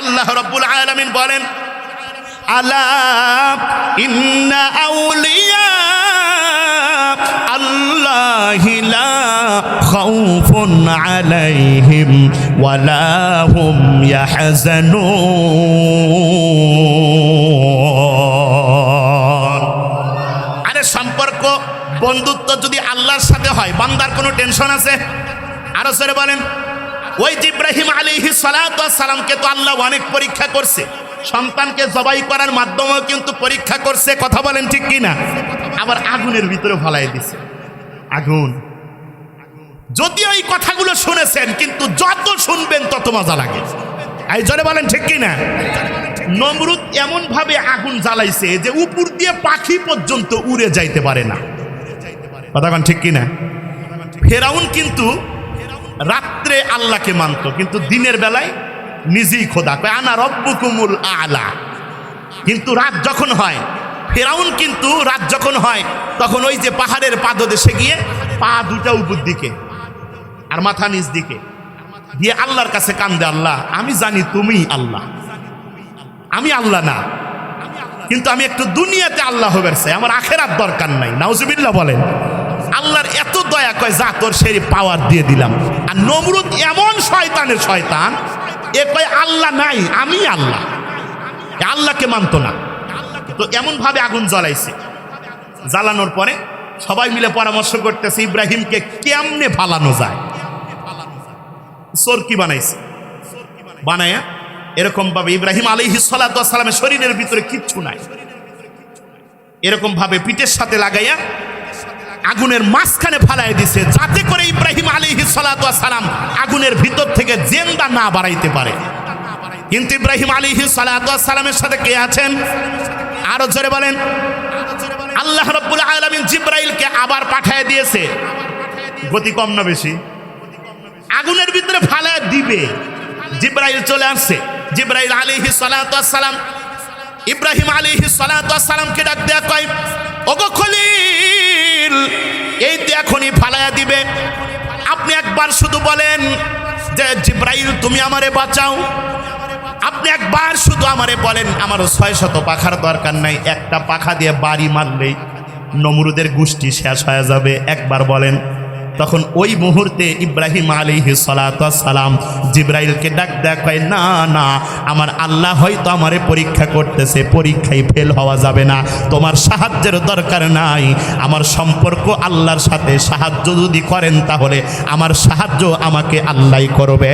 আল্লাহ রব্বুল আলামিন বলেন, আলা ইন্না আউলিয়া আল্লাহি লা খাউফুন আলাইহিম ওয়ালা হুম আরে সম্পর্ক, বন্ধুত্ব যদি আল্লাহর সাথে হয়, বান্দার কোনো টেনশন আছে? আরও সরে বলেন ওই ইব্রাহিম আলিহি সালামকে তো আল্লাহ অনেক পরীক্ষা করছে। সন্তানকে জবাই করার মাধ্যমেও কিন্তু পরীক্ষা করছে, কথা বলেন ঠিক কি না আবার আগুনের ভিতরে ফলাই দিছে। আগুন। যদিও এই কথাগুলো শুনেছেন, কিন্তু যত শুনবেন তত মজা লাগে। এই জোরে বলেন ঠিক কি না নমরুদ এমন ভাবে আগুন জ্বালাইছে যে উপর দিয়ে পাখি পর্যন্ত উড়ে যাইতে পারে না। কথা ঠিক কি না ফেরাউন কিন্তু রাত্রে আল্লাহকে মানত, কিন্তু দিনের বেলায় নিজেই খোদা কয়, আনা রব্বুকুমুল আলা। কিন্তু রাত যখন হয়, ফেরাউন কিন্তু রাত যখন হয়, তখন ওই যে পাহাড়ের পাদদেশে গিয়ে পা দুটা উপর দিকে আর মাথা নিচ দিকে দিয়ে আল্লাহর কাছে কান্দে, আল্লাহ, আমি জানি তুমি আল্লাহ। আমি আল্লাহ না, কিন্তু আমি একটু দুনিয়াতে আল্লাহ চাই, আমার আখেরার দরকার নাই। নাউজুবিল্লাহ বলেন, আল্লাহর এত দয়া কয় যা তোর সেই পাওয়ার দিয়ে দিলাম। আর নমরুদ এমন শয়তানের শয়তান, এ কয় আল্লাহ নাই, আমি আল্লাহ। আল্লাহকে মানতো না। তো এমন ভাবে আগুন জ্বলাইছে। জ্বালানোর পরে সবাই মিলে পরামর্শ করতেছে, ইব্রাহিমকে কেমনে ফালানো যায়? চরকি বানাইছে। বানায়া এরকম ভাবে ইব্রাহিম আলী সালামের শরীরের ভিতরে কিচ্ছু নাই। এরকম ভাবে পিঠের সাথে লাগাইয়া আগুনের মাঝখানে ফালাই দিছে, যাতে করে ইব্রাহিম আলী সালাম আগুনের ভিতর থেকে জেন্দা না বাড়াইতে পারে। কিন্তু ইব্রাহিম আলী সালামের সাথে কে আছেন? আরও জোরে বলেন। আল্লাহ রব্বুল আলমিন জিব্রাইলকে আবার পাঠায় দিয়েছে। গতি কম না বেশি? আগুনের ভিতরে ফালায় দিবে। জিব্রাইল চলে আসছে। জিব্রাইল আলিহি সালাম ইব্রাহিম আলিহি সালামকে ডাক দেয়া কয়, ওগো খলিল এই তো এখনই ফালায়া দিবে। আপনি একবার শুধু বলেন যে, জিব্রাইল, তুমি আমারে বাঁচাও। আপনি একবার শুধু আমারে বলেন, আমার ছয় শত পাখার দরকার নাই, একটা পাখা দিয়ে বাড়ি মারলেই নমরুদের গোষ্ঠী শেষ হয়ে যাবে। একবার বলেন। তখন ওই মুহূর্তে ইব্রাহিম আলী সালাম জিব্রাইলকে ডাক দেখ কয়, না না, আমার আল্লাহ হয়তো আমারে পরীক্ষা করতেছে, পরীক্ষায় ফেল হওয়া যাবে না। তোমার সাহায্যের দরকার নাই। আমার সম্পর্ক আল্লাহর সাথে। সাহায্য যদি করেন তাহলে আমার সাহায্য আমাকে আল্লাহ করবে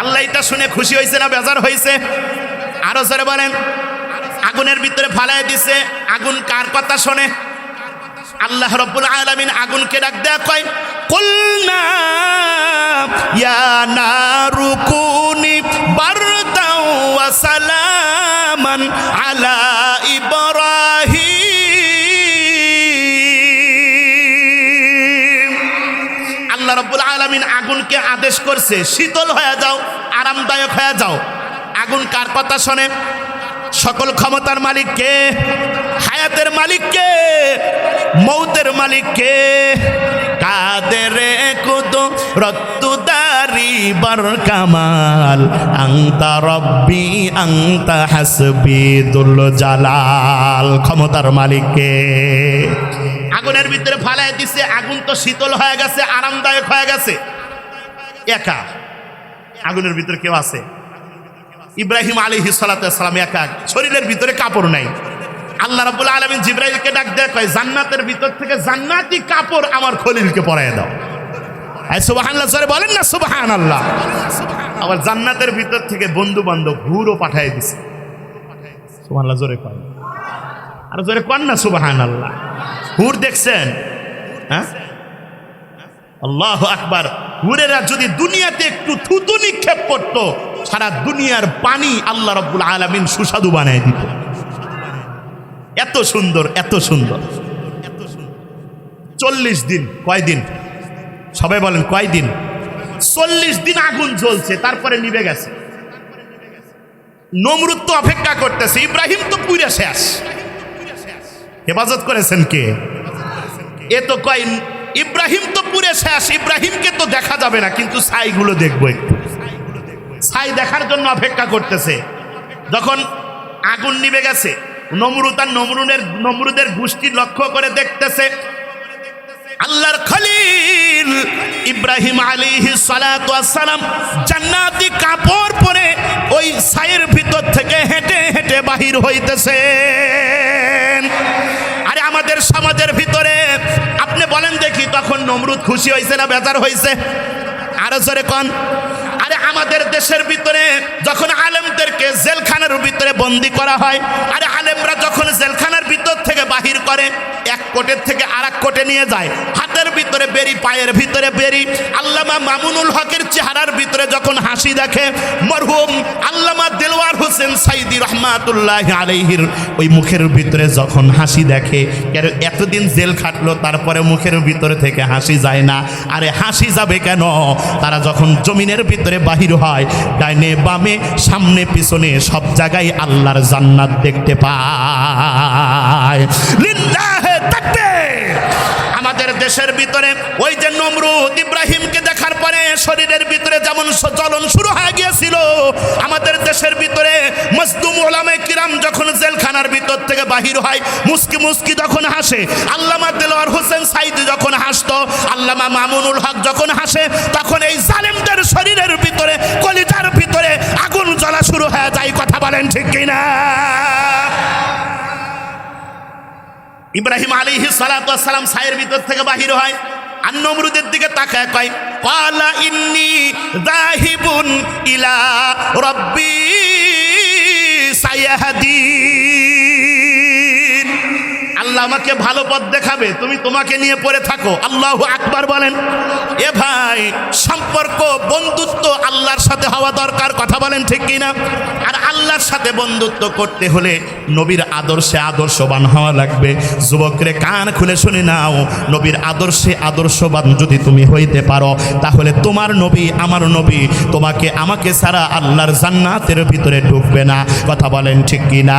আল্লাহ শুনে খুশি হয়েছে না বেজার হয়েছে? আরও জোরে বলেন। আগুনের ভিতরে ফালাই দিছে। আগুন কার কথা শোনে? আল্লাহ রব্বুল আলামিন আগুনকে ডাক দেয়া কয়, কুলনা ইয়া নারুকুনি বারদাও ওয়া সালামান আলা ইব্রাহিম। আল্লাহ রব্বুল আলামিন আগুনকে আদেশ করছে, শীতল হয়ে যাও, আরামদায়ক হয়ে যাও। আগুন কার কথা শোনে? সকল ক্ষমতার মালিককে, হায়াতের মালিককে, মৌতের মালিককে, কাদের কুদু রত্তুদারি বর কামাল আংতা রব্বি আংতা হাসবি দুল জালাল, ক্ষমতার মালিককে। আগুনের ভিতরে ফালাই দিছে, আগুন তো শীতল হয়ে গেছে, আরামদায়ক হয়ে গেছে। একা। আগুনের ভিতরে কেউ আছে? ইব্রাহিম আলী সালাম একা। শরীরের ভিতরে কাপড় নাই। আল্লাহ রাবুল আলমিন জিব্রাহিমকে ডাক দেয় কয়, জান্নাতের ভিতর থেকে জান্নাতি কাপড় আমার খলিলকে পরাই দাও। বলেন না সুবাহান আল্লাহ আবার জান্নাতের ভিতর থেকে পাঠাই দিছে। জোরে আর জোরে না সুবাহান আল্লাহ হুর দেখছেন? হ্যাঁ? আল্লাহ আকবার। হুরেরা যদি দুনিয়াতে একটু থুতু নিক্ষেপ করতো সারা দুনিয়ার পানি আল্লাহ রব্বুল আলমিন সুস্বাদু বানায় দিত এত সুন্দর এত সুন্দর। চল্লিশ দিন, কয় দিন? সবাই বলেন, কয় দিন? চল্লিশ দিন আগুন জ্বলছে, তারপরে নিভে গেছে। নমরুদ তো অপেক্ষা করতেছে, ইব্রাহিম তো পুরে শেষ। হেফাজত করেছেন কে? এ তো কয়, ইব্রাহিম তো পুরে শেষ, ইব্রাহিমকে তো দেখা যাবে না, কিন্তু ছাইগুলো দেখব একটু। ছাই দেখার জন্য অপেক্ষা করতেছে। যখন আগুন নিভে গেছে, নমরুদ আর নমরুনের, নমরুদের গোষ্ঠী লক্ষ্য করে দেখতেছে, আল্লাহর খলিল ইব্রাহিম সালাতু সালাম জান্নাতি কাপড় পরে ওই ছাইয়ের ভিতর থেকে হেঁটে হেঁটে বাহির হইতেছে আরে আমাদের সমাজের ভিতরে, আপনি বলেন দেখি, তখন নমরুদ খুশি হয়েছে না বেজার হয়েছে আরও জোরে কন। আমাদের দেশের ভিতরে যখন আলেমদেরকে জেলখানার ভিতরে বন্দি করা হয় আর আলেমরা যখন জেলখানার ভিতর থেকে বাহির করে, এক কোটের থেকে আর এক কোটে নিয়ে যায়। হাতের ভিতরে বেরি, পায়ের ভিতরে বেরি। আল্লামা মামুনুল হকের চেহারার ভিতরে যখন হাসি দেখে, মরহুম আল্লামা দিলওয়ার হোসেন সাইদি রহমাতুল্লাহ আলাইহির ওই মুখের ভিতরে যখন হাসি দেখে, কেন এতদিন জেল খাটলো, তারপরে মুখের ভিতরে থেকে হাসি যায় না। আরে হাসি যাবে কেন? তারা যখন জমিনের ভিতরে বাহির হয়, ডাইনে বামে, সামনে, পিছনে, সব জায়গায় আল্লাহর জান্নাত দেখতে পায়। লিল্লাহে তাকবীর। আমাদের দেশের ভিতরে ওই যে নমরুদ ইব্রাহিমকে দেখার পরে শরীরের ভিতরে যেমন জ্বলন শুরু হয়ে গিয়েছিল, আমাদের দেশের ভিতরে মজদুম ওলামে কিরাম যখন জেলখানার ভিতর থেকে বাহির হয়, মুস্কি মুস্কি যখন হাসে, আল্লামা দেলোয়ার হোসেন সাইদি যখন হাসতো, আল্লামা মামুনুল হক যখন হাসে, তখন এই ইব্রাহিম আলাইহি সালাম সায়ের ভিতর থেকে বাহির হয়। আর নমরুদের দিকে তাকায়, কয় কালা ইন্নি দাহিবুন ইলা রব্বি সায়াহাদিন আমাকে ভালো পথ দেখাবে, তুমি তোমাকে নিয়ে পড়ে থাকো। আল্লাহ আকবার বলেন, এ ভাই, সম্পর্ক, বন্ধুত্ব আল্লাহর সাথে হওয়া দরকার, কথা বলেন ঠিক কিনা? আর আল্লাহর সাথে বন্ধুত্ব করতে হলে নবীর আদর্শে আদর্শবান হওয়া লাগবে। যুবকরে কান খুলে শুনে নাও, নবীর আদর্শে আদর্শবান যদি তুমি হইতে পারো, তাহলে তোমার নবী আমার নবী, তোমাকে, আমাকে ছাড়া আল্লাহর জান্নাতের ভিতরে ঢুকবে না, কথা বলেন ঠিক কিনা?